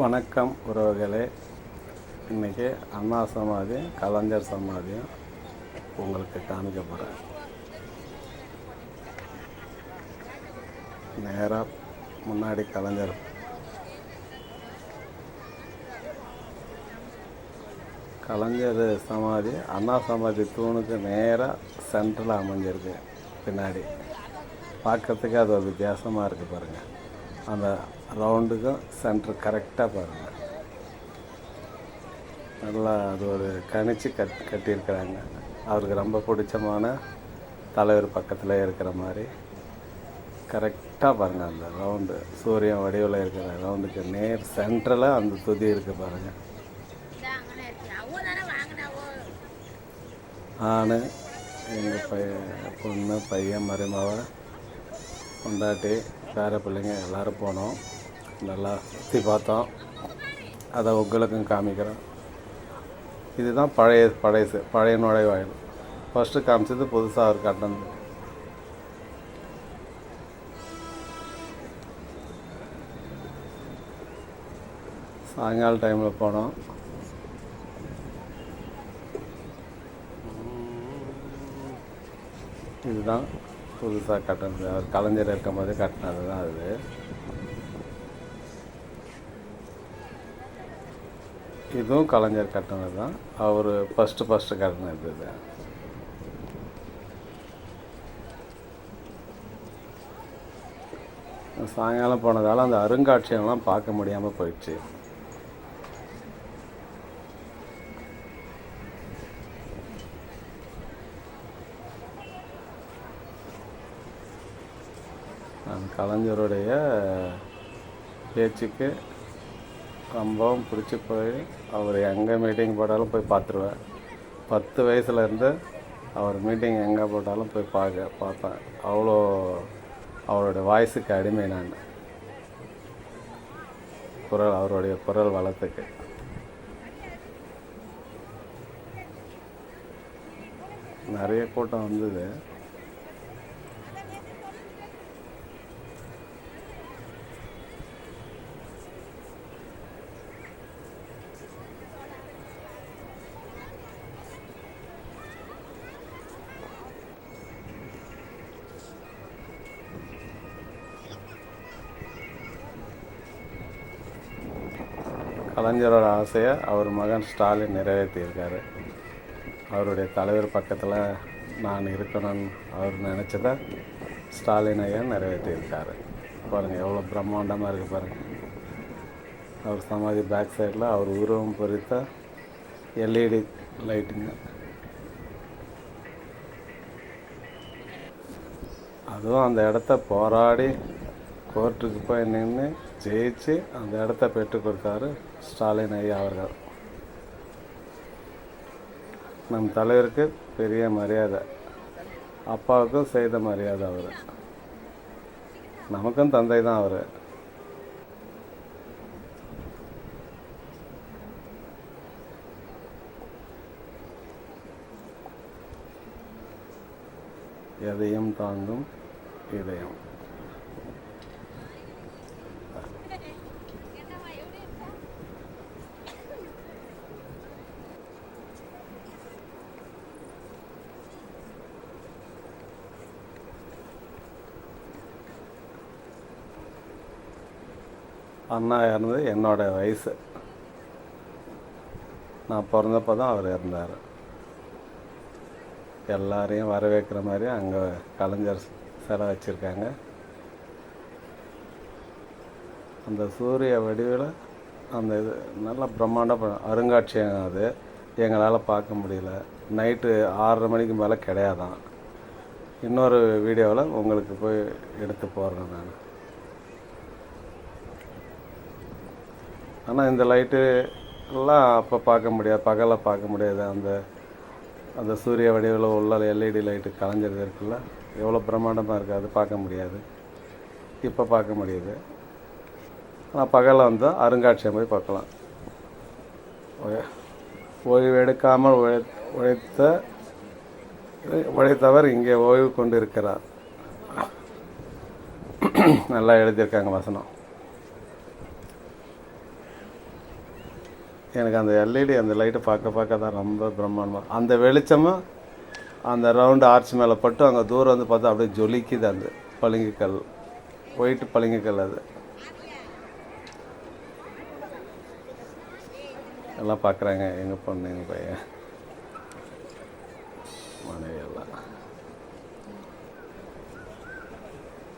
வணக்கம் உறவுகளே. இன்றைக்கி அண்ணா சமாதியும் கலைஞர் சமாதியும் உங்களுக்கு காமிக்க போகிறேன் நேராக முன்னாடி கலைஞர். கலைஞர் சமாதி அண்ணா சமாதி தூணுக்கு நேராக சென்ட்ரலாக அமைஞ்சிருக்கு. பின்னாடி. பார்க்கறதுக்கு அது ஒரு வித்தியாசமாக இருக்குது பாருங்கள் அந்த ரவுண்டுக்கும் சென்டர் கரெக்டாக பாருங்கள் நல்லா அது ஒரு கணிச்சு கட் கட்டியிருக்கிறாங்க. அவருக்கு ரொம்ப பிடிச்சமான தலைவர் பக்கத்தில் இருக்கிற மாதிரி. கரெக்டாக பாருங்கள் அந்த ரவுண்டு. சூரியன் வடிவில் இருக்கிற ரவுண்டுக்கு நேர் சென்டரில் அந்த துதி இருக்குது பாருங்கள் நான் எங்கள் பையன் பொண்ணு பையன் மருமவ கொண்டாட்டி பேர பிள்ளைங்க எல்லோரும் போனோம். நல்லா சுற்றி பார்த்தோம். அதை உங்களுக்கும் காமிக்கிறோம் இதுதான் பழைய பழையசு பழைய நுழைவாயில். ஃபஸ்ட்டு காமிச்சது புதுசாக அவர் கட்டணம் சாயங்கால டைமில் போனோம். இதுதான். புதுசாக கட்டினது அவர் கலைஞர் இருக்கும்போது கட்டினது தான் அது. இதுவும் கலைஞர் கட்டினது தான் அவர் ஃபஸ்ட்டு ஃபஸ்ட்டு கட்டினது இது. சாயங்காலம் போனதால் அந்த அருங்காட்சியெல்லாம் பார்க்க முடியாமல் போயிடுச்சு. கலைஞருடைய பேச்சுக்கு ரொம்பவும் பிடிச்சி போய் அவர் எங்கே மீட்டிங் போட்டாலும் போய் பார்த்துருவேன். பத்து வயசுலேருந்து அவர் மீட்டிங் எங்கே போட்டாலும் போய் பார்க்க பார்ப்பேன். அவ்வளோ அவருடைய வாய்ஸுக்கு அடிமை நான். குரல் அவருடைய குரல் வளத்துக்கு. நிறைய கூட்டம் வந்தது. கலைஞரோட ஆசையை அவர் மகன் ஸ்டாலின் நிறைவேற்றியிருக்காரு. அவருடைய தலைவர் பக்கத்தில் நான் இருக்கணும்னு அவர் நினச்சதை ஸ்டாலின் ஐயா நிறைவேற்றியிருக்காரு. பாருங்கள் எவ்வளோ பிரம்மாண்டமாக இருக்குது பாருங்கள் அவர் சமாதி பேக் சைடில் அவர் உருவம் பொறித்த எல்இடி லைட்டுங்க அதுவும் அந்த இடத்த போராடி கோர்ட்டுக்கு போய் நின்று ஜெயிச்சு அந்த இடத்த பெற்றுக் கொடுத்தாரு ஸ்டாலின் ஐயா அவர்கள். நம் தலைவருக்கு பெரிய மரியாதை. அப்பாவுக்கும் செய்த மரியாதை அவர். நமக்கும் தந்தை தான் அவர். எதையும் தாங்கும் இதயம். அண்ணா இறந்தது என்னோட வயசு. நான் பிறந்தப்போ தான் அவர் இறந்தார். எல்லாரையும் வரவேற்கிற மாதிரி அங்கே கலைஞர் சிலை வச்சுருக்காங்க. அந்த சூரிய வடிவில் அந்த இது நல்ல பிரம்மாண்ட அருங்காட்சியகம் அது. எங்களால் பார்க்க முடியல. நைட்டு ஆறரை மணிக்கு மேலே கிடையாதான். இன்னொரு வீடியோவில் உங்களுக்கு போய் எடுத்து போடுறேன் நான். ஆனால் இந்த லைட்டு எல்லாம் அப்போ பார்க்க முடியாது. பகலில் பார்க்க முடியாது. அந்த அந்த சூரிய வடிவில் உள்ள எல்இடி லைட்டு கலைஞ்சது இருக்குல்ல? எவ்வளோ பிரம்மாண்டமாக இருக்குது அது பார்க்க முடியாது. இப்போ பார்க்க முடியுது. ஆனால் பகலில் வந்தால் அருங்காட்சியம் போய் பார்க்கலாம். ஓ- ஓய்வு எடுக்காமல் உழை உழைத்த உழைத்தவர் இங்கே ஓய்வு கொண்டு இருக்கிறார் நல்லா எழுதியிருக்காங்க வசனம். எனக்கு அந்த எல்இடி அந்த லைட்டை பார்க்க பார்க்க தான் ரொம்ப பிரம்மாண்டமாக அந்த வெளிச்சமும் அந்த ரவுண்டு ஆர்ச் மேலே பட்டு அங்கே தூரம் வந்து பார்த்தா அப்படியே ஜொலிக்குது அந்த பளிங்குக்கல். ஒயிட்டு பளிங்குக்கல் அது. எல்லாம் பார்க்குறாங்க. எங்கள் பொண்ணு எங்கள் பையன். மனைவி எல்லாம்.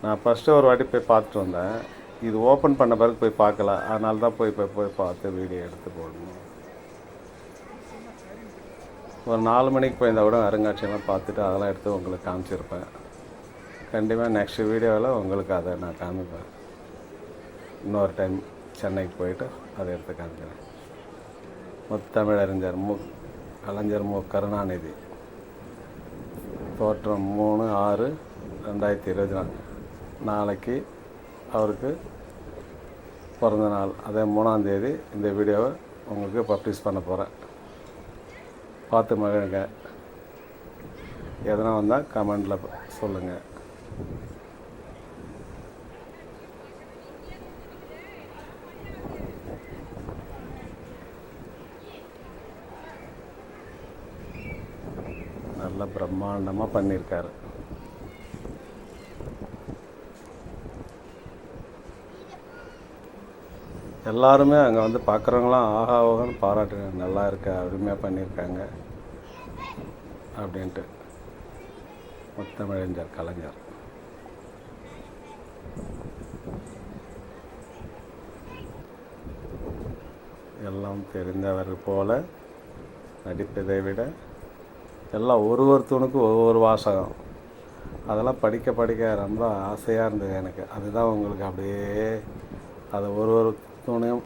நான் ஃபஸ்ட்டு ஒரு வாட்டி போய் பார்த்துட்டு வந்தேன். இது ஓப்பன் பண்ண பிறகு போய் பார்க்கல அதனால தான் போய் போய் போய் பார்த்து வீடியோ எடுத்து போடணும். ஒரு நாலு மணிக்கு போயிருந்தா கூட அருங்காட்சியெல்லாம் பார்த்துட்டு அதெல்லாம் எடுத்து உங்களுக்கு காமிச்சிருப்பேன். கண்டிப்பாக நெக்ஸ்ட் வீடியோவில் உங்களுக்கு அதை நான் காமிப்பேன். இன்னொரு டைம் சென்னைக்கு போயிட்டு அதை எடுத்து காமிக்கிறேன். முத்தமிழறிஞர் மு கலைஞர் மு கருணாநிதி. தோற்றம் மூணு ஆறு ரெண்டாயிரத்தி இருபத்தி நாலு. நாளைக்கு அவருக்கு பிறந்த நாள் அதே மூணாம் தேதி இந்த வீடியோவை உங்களுக்கு பப்ளிஷ் பண்ண போகிறேன் பார்த்து மகிழுங்க. எதனா வந்தால் கமெண்டில் சொல்லுங்கள் நல்ல பிரம்மாண்டமாக பண்ணியிருக்காரு எல்லாருமே அங்கே வந்து பார்க்குறவங்களாம் ஆஹா ஓகன்னு பாராட்டுறாங்க நல்லா இருக்க அருமையாக பண்ணியிருக்காங்க. அப்படின்ட்டு. முத்தமிழஞ்சர் கலைஞர். எல்லாம் தெரிந்தவர் போல நடிப்பதை விட எல்லாம் ஒரு ஒருத்தனுக்கும் ஒவ்வொரு வாசகம். அதெல்லாம் படிக்க படிக்க ரொம்ப ஆசையாக இருந்தது எனக்கு. அதுதான் உங்களுக்கு அப்படியே அதை ஒரு ஒரு துணையும்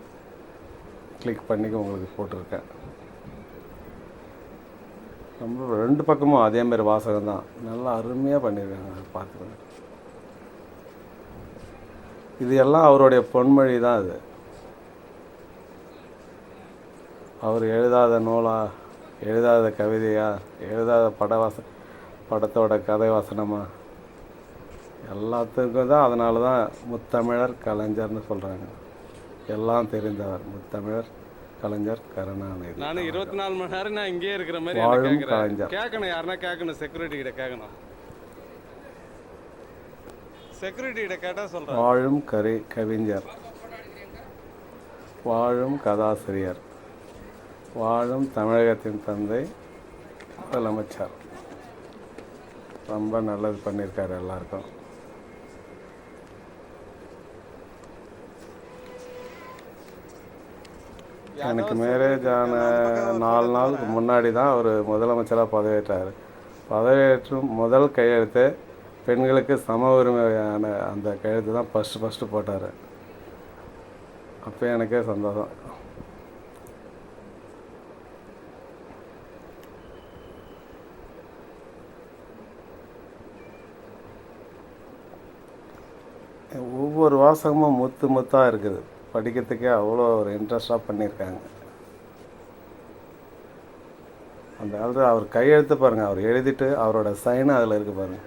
கிளிக் பண்ணி உங்களுக்கு போட்டிருக்கேன். ரொம்ப ரெண்டு பக்கமும் அதேமாரி வாசகம் தான். நல்லா அருமையாக பண்ணியிருக்காங்க அதை பார்த்துக்கோங்க. இது எல்லாம் அவருடைய பொன்மொழி தான் அது. அவர் எழுதாத நூலா எழுதாத கவிதையா எழுதாத படவாச படத்தோட கதை வாசனமா? எல்லாத்துக்கும் தான் அதனால தான் முத்தமிழர் கலைஞர்னு சொல்கிறாங்க எல்லாம் தெரிந்தவர் முத்தமிழர் கலைஞர் கருணாநிதி. நான் இருபத்தி நாலு மணி நேரம் நான் இங்கேயே இருக்கிற மாதிரி வாழும் கலைஞர். கேட்கணும் யாருன்னா கேட்கணும் செக்யூரிட்டி கிட்ட கேட்கணும் செக்யூரிட்டி கிட்ட கேட்டால் சொல்கிறேன் வாழும் கரி கவிஞர். வாழும் கதாசிரியர். வாழும் தமிழகத்தின் தந்தை முதலமைச்சர். ரொம்ப நல்லது பண்ணியிருக்காரு எல்லாருக்கும். எனக்கு மேரேஜ் ஆன நாலு நாளுக்கு முன்னாடி தான் அவர் முதலமைச்சராக பதவியேற்றார். பதவியேற்றும் முதல் கையெழுத்து பெண்களுக்கு சம உரிமையான அந்த கையெழுத்து தான் ஃபஸ்ட்டு ஃபஸ்ட்டு போட்டார். அப்போ எனக்கே சந்தோஷம். ஒவ்வொரு வாசகமும் முத்து முத்தாக இருக்குது. படிக்கிறதுக்கே அவ்வளோ ஒரு இன்ட்ரெஸ்டாக பண்ணியிருக்காங்க. அந்த காலத்தில் அவர் கையெழுத்து பாருங்கள் அவர் எழுதிட்டு அவரோட சைன் அதில் இருக்கு பாருங்கள்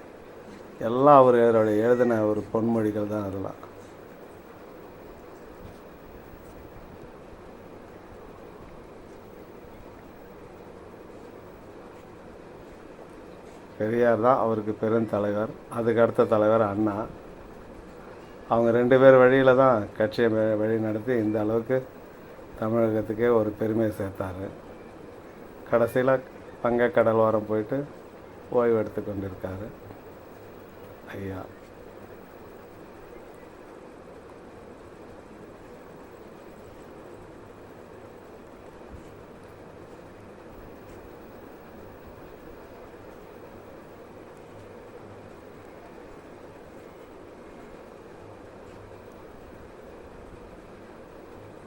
எல்லாம் அவர் அவருடைய எழுதின ஒரு பொன்மொழிகள் தான் அதெல்லாம். பெரியார் தான் அவருக்கு பெருந்தலைவர். அதுக்கு அடுத்த தலைவர் அண்ணா. அவங்க ரெண்டு பேர் வழியில் தான் கட்சியை வழி நடத்தி இந்த அளவுக்கு தமிழகத்துக்கே ஒரு பெருமையை சேர்த்தாரு. கடைசியில் பங்க கடல்வாரம் போயிட்டு ஓய்வு எடுத்து கொண்டிருக்காரு ஐயா.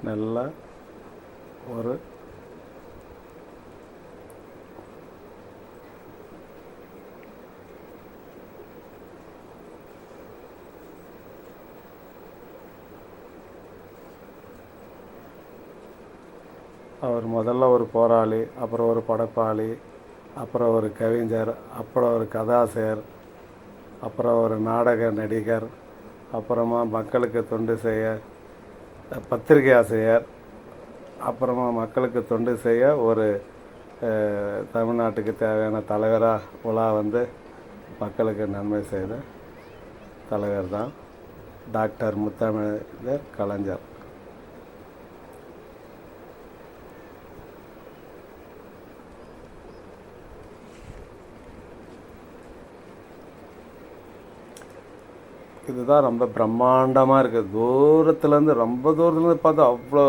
நல்ல ஒரு அவர் முதல்ல ஒரு போராளி அப்புறம் ஒரு படைப்பாளி அப்புறம் ஒரு கவிஞர் அப்புறம் ஒரு கதாசிரியர் அப்புறம் ஒரு நாடக நடிகர் அப்புறமா மக்களுக்கு தொண்டு செய்ய பத்திரிகை ஆசிரியர் அப்புறமா மக்களுக்கு தொண்டு செய்ய ஒரு தமிழ்நாட்டுக்கு தேவையான தலைவராக உலா வந்து மக்களுக்கு நன்மை செய்த தலைவர் தான் டாக்டர் முத்தமிழர் கலைஞர். இதுதான் ரொம்ப பிரம்மாண்டமாக இருக்குது தூரத்துலேருந்து ரொம்ப தூரத்துலேருந்து பார்த்தா அவ்வளோ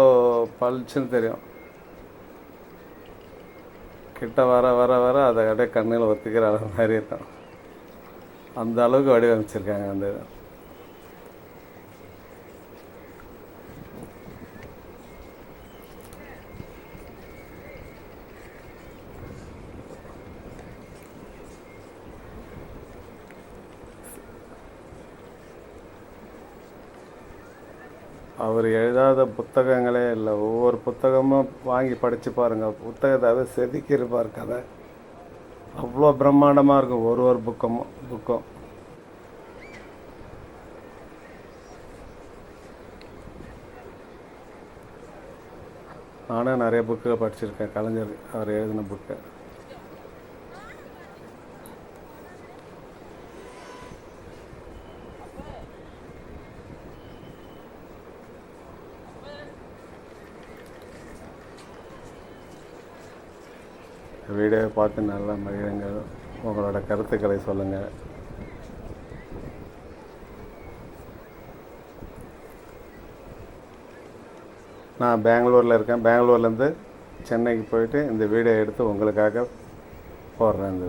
பளிச்சுன்னு தெரியும். கிட்ட வர வர வர அதை அப்படியே கண்ணில் ஒத்திக்கிற அளவு மாதிரி இருக்கும். அந்த அளவுக்கு வடிவமைச்சிருக்காங்க அந்த இதை. அவர் எழுதாத புத்தகங்களே இல்லை. ஒவ்வொரு புத்தகமும் வாங்கி படித்து பாருங்கள் புத்தகத்தை செதுக்கியிருப்பார் கதை. அவ்வளோ பிரம்மாண்டமாக இருக்கும் ஒரு ஒரு புக்கமும் புக்கும். நானும் நிறைய புக்கில் படிச்சிருக்கேன். கலைஞர் அவர் எழுதின புக்கு வீடியோவை பார்த்து நல்லா மகிழுங்கள் உங்களோட கருத்துக்களை சொல்லுங்கள் நான் பெங்களூரில் இருக்கேன். பெங்களூர்லேருந்து சென்னைக்கு போயிட்டு இந்த வீடியோ எடுத்து உங்களுக்காக போடுறேன் இந்த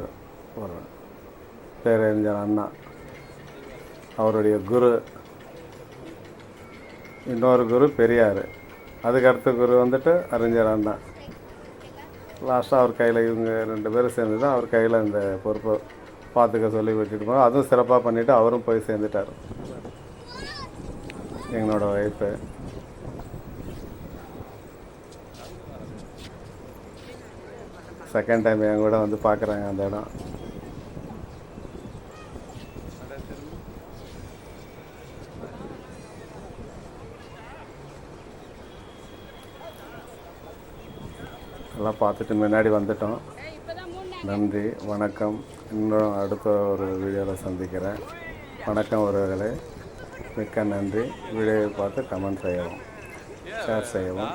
போடுறேன். பேரறிஞர் அண்ணா அவருடைய குரு. இன்னொரு குரு பெரியார். அதுக்கடுத்த குரு வந்துட்டு அறிஞர் அண்ணா. லாஸ்ட்டாக அவர் கையில் இவங்க ரெண்டு பேரும் சேர்ந்து தான் அவர் கையில் இந்த பொறுப்பை பார்த்துக்க சொல்லி விட்டுட்டு போனோம் அதுவும் சிறப்பாக பண்ணிவிட்டு அவரும் போய் சேர்ந்துட்டார். எங்களோட ஒய்ஃபு செகண்ட் டைம் என் கூட வந்து பார்க்குறாங்க அந்த இடம். எல்லாம் பார்த்துட்டு முன்னாடி வந்துட்டோம். நன்றி வணக்கம். இன்னும் அடுத்த ஒரு வீடியோவில் சந்திக்கிறேன். வணக்கம் உறவுகளே. மிக்க நன்றி. வீடியோவை பார்த்து கமெண்ட் செய்யவும். ஷேர் செய்யவும்.